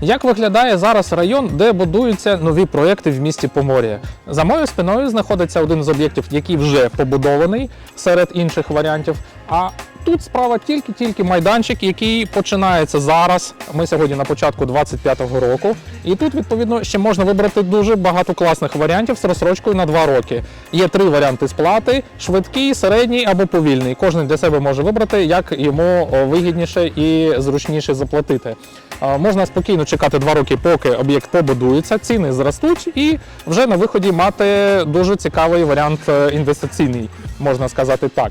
Як виглядає зараз район, де будуються нові проекти в місті Помор'я? За моєю спиною знаходиться один з об'єктів, який вже побудований серед інших варіантів. А тут справа тільки-тільки майданчик, який починається зараз. Ми сьогодні на початку 25-го року. І тут, відповідно, ще можна вибрати дуже багато класних варіантів з розсрочкою на 2 роки. Є три варіанти сплати: швидкий, середній або повільний. Кожен для себе може вибрати, як йому вигідніше і зручніше заплатити. Можна спокійно чекати 2 роки, поки об'єкт побудується, ціни зростуть, і вже на виході мати дуже цікавий варіант е, інвестиційний, можна сказати так.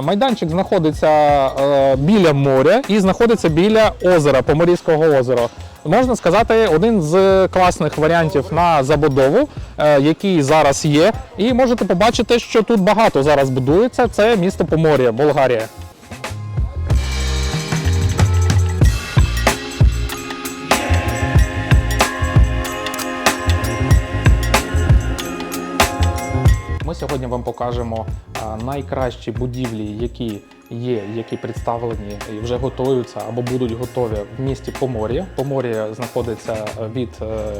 Майданчик знаходиться е, біля моря і знаходиться біля озера, Поморійського озера. Можна сказати, один з класних варіантів на забудову, е, який зараз є. І можете побачити, що тут багато зараз будується. Це місто Помор'я, Болгарія. Ми сьогодні вам покажемо найкращі будівлі, які є, які представлені і вже готуються або будуть готові в місті Помор'я. Помор'я знаходиться від е,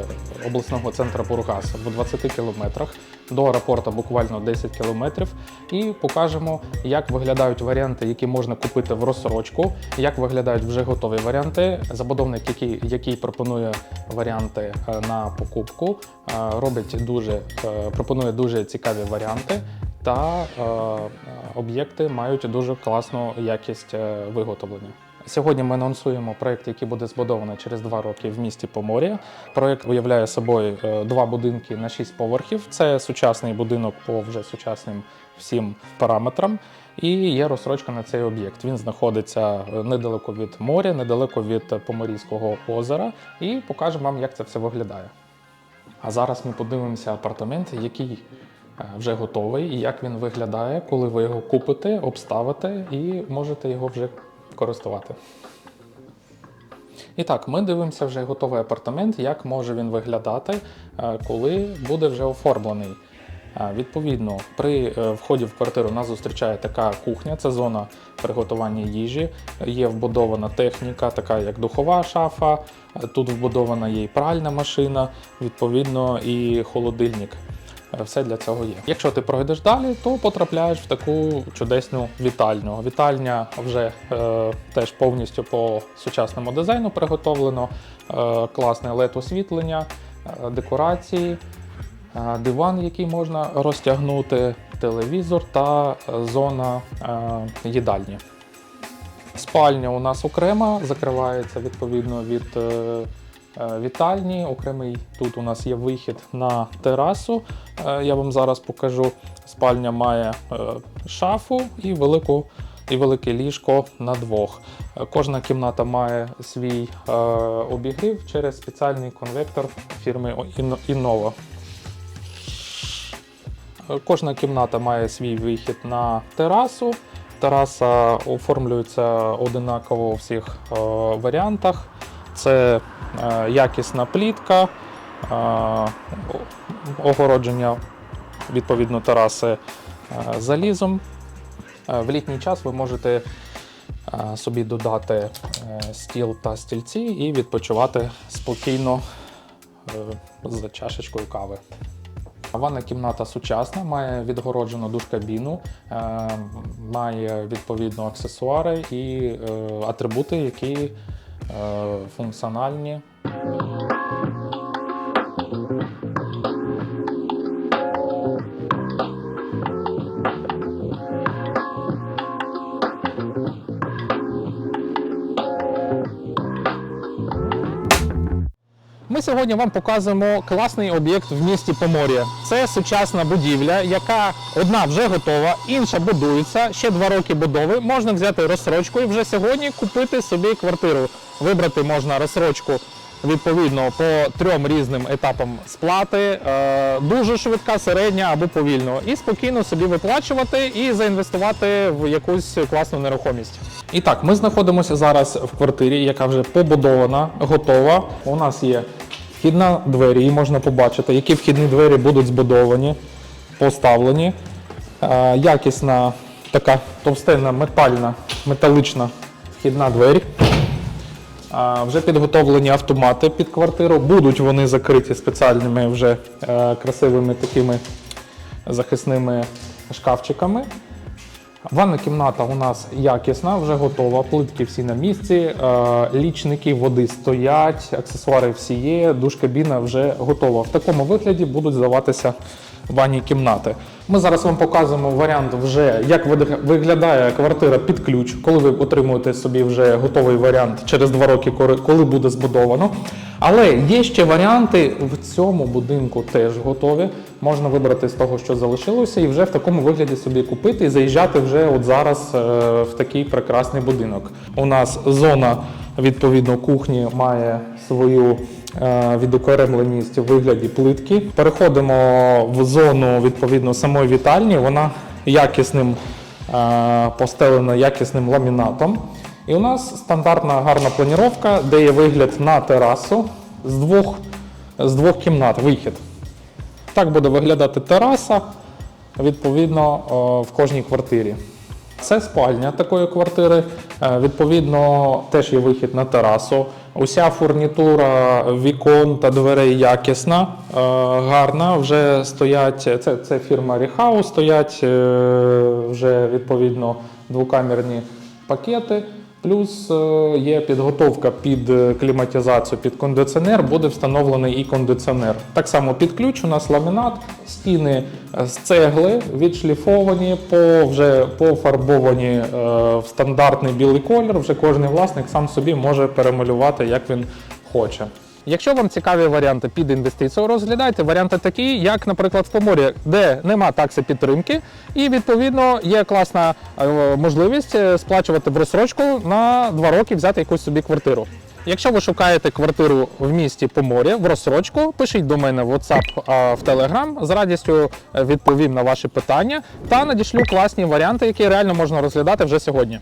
обласного центру Бургас в 20 кілометрах до аеропорту буквально 10 кілометрів. І покажемо, як виглядають варіанти, які можна купити в розсрочку, як виглядають вже готові варіанти. Забудовник, який, який пропонує варіанти е, на покупку, е, робить дуже пропонує дуже цікаві варіанти. Та е, об'єкти мають дуже класну якість е, виготовлення. Сьогодні ми анонсуємо проект, який буде збудований через два роки в місті Помор'я. Проект виявляє собою е, два будинки на шість поверхів. Це сучасний будинок по вже сучасним всім параметрам. І є розсрочка на цей об'єкт. Він знаходиться недалеко від моря, недалеко від Поморійського озера. І покажемо вам, як це все виглядає. А зараз ми подивимося апартамент, який вже готовий, і як він виглядає, коли ви його купите, обставите і можете його вже користувати. І так, ми дивимося вже готовий апартамент, як може він виглядати, е, коли буде вже оформлений. Е, Відповідно, при е, вході в квартиру нас зустрічає така кухня, це зона приготування їжі. Є вбудована техніка, така як духова шафа. е, Тут вбудована є і пральна машина, відповідно, і холодильник. Е, Все для цього є. Якщо ти пройдеш далі, то потрапляєш в таку чудесну вітальню. Вітальня вже е, теж повністю по сучасному дизайну приготовлено. Е, класне led освітлення, е, декорації, е, диван, який можна розтягнути, телевізор та е, зона е, їдальні. Спальня у нас окрема, закривається відповідно від е, вітальні. Окремий тут у нас є вихід на терасу. Е, Я вам зараз покажу. Спальня має е, шафу і велику. І велике ліжко на двох. Е, Кожна кімната має свій е, обігрів через спеціальний конвектор фірми Inno- Innova. Е, Кожна кімната має свій вихід на терасу. Тераса оформлюється одинаково у всіх е, варіантах. Це е, якісна плітка, е, огородження відповідно тераси е, залізом. Е, В літній час ви можете е, собі додати е, стіл та стільці і відпочивати спокійно е, за чашечкою кави. Ванна кімната сучасна, має відгороджену душ-кабіну, е, має відповідно аксесуари і е, атрибути, які е, функціональні. Ми сьогодні вам показуємо класний об'єкт в місті Помор'я. Це сучасна будівля, яка одна вже готова, інша будується. Ще два роки будови. Можна взяти розсрочку і вже сьогодні купити собі квартиру. Вибрати можна розсрочку відповідно по трьом різним етапам сплати. Е, дуже швидка, середня або повільно. І спокійно собі виплачувати і заінвестувати в якусь класну нерухомість. І так, ми знаходимося зараз в квартирі, яка вже побудована, готова. У нас є вхідна двері, її можна побачити, які вхідні двері будуть збудовані, поставлені. Е, якісна така товстенна метальна, металична вхідна двері. Вже підготовлені автомати під квартиру. Будуть вони закриті спеціальними вже е, красивими такими захисними шкафчиками. Ванна кімната у нас якісна, вже готова. Плитки всі на місці, е, лічники води стоять, аксесуари всі є, душ-кабіна вже готова. В такому вигляді будуть здаватися ванні кімнати. Ми зараз вам показуємо варіант, вже як виглядає квартира під ключ, коли ви отримуєте собі вже готовий варіант через два роки, коли- буде збудовано. Але є ще варіанти в цьому будинку теж готові. Можна вибрати з того, що залишилося, і вже в такому вигляді собі купити і заїжджати вже от зараз е, в такий прекрасний будинок. У нас зона відповідно кухні має свою е, відокремленість у вигляді плитки. Переходимо в зону відповідно самої вітальні. Вона якісним е, постелена якісним ламінатом. І у нас стандартна гарна планіровка, де є вигляд на терасу з двох, з двох кімнат. Вихід. Так буде виглядати тераса, відповідно, в кожній квартирі. Це спальня такої квартири. Е, Відповідно, теж є вихід на терасу. Уся фурнітура вікон та дверей якісна, е, гарна. Вже стоять. Це, це фірма Ріхау, стоять е, вже відповідно двокамерні пакети. Плюс е, є підготовка під е, кліматизацію, під кондиціонер, буде встановлений і кондиціонер. Так само під ключ у нас ламінат, стіни е, з цегли відшліфовані, по, вже пофарбовані в стандартний білий колір. Вже кожен власник сам собі може перемалювати, як він хоче. Якщо вам цікаві варіанти під інвестицію, розглядайте варіанти такі, як, наприклад, в Поморі, де нема такси підтримки, і відповідно є класна е, можливість е, сплачувати в розсрочку на два роки взяти якусь собі квартиру. Якщо ви шукаєте квартиру в місті Поморі в розсрочку, пишіть до мене в WhatsApp а, в Telegram. З радістю е, відповім на ваші питання та надішлю класні варіанти, які реально можна розглядати вже сьогодні.